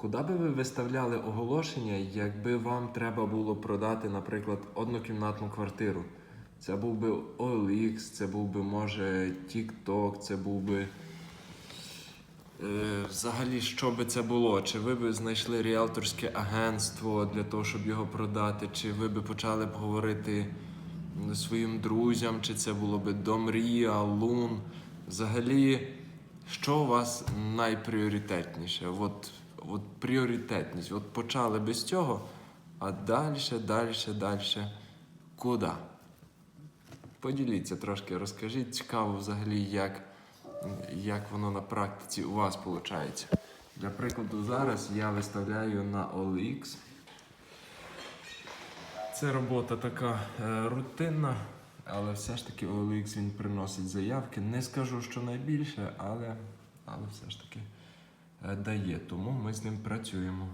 Куди би ви виставляли оголошення, якби вам треба було продати, наприклад, однокімнатну квартиру? Це був би OLX, це був би, може, TikTok, це був би. Е, взагалі, що би це було? Чи ви б знайшли ріелторське агентство для того, щоб його продати? Чи ви б почали б говорити своїм друзям, чи це було б Домрія, Лун? Взагалі, що у вас найпріоритетніше? От, от пріоритетність. От почали би з цього, а далі, далі, далі. Куди? Поділіться трошки, розкажіть цікаво взагалі, як, як воно на практиці у вас виходить. Для прикладу, зараз я виставляю на OLX. Це робота така е, рутинна, але все ж таки OLX він приносить заявки. Не скажу, що найбільше, але, але все ж таки дає. Тому ми з ним працюємо.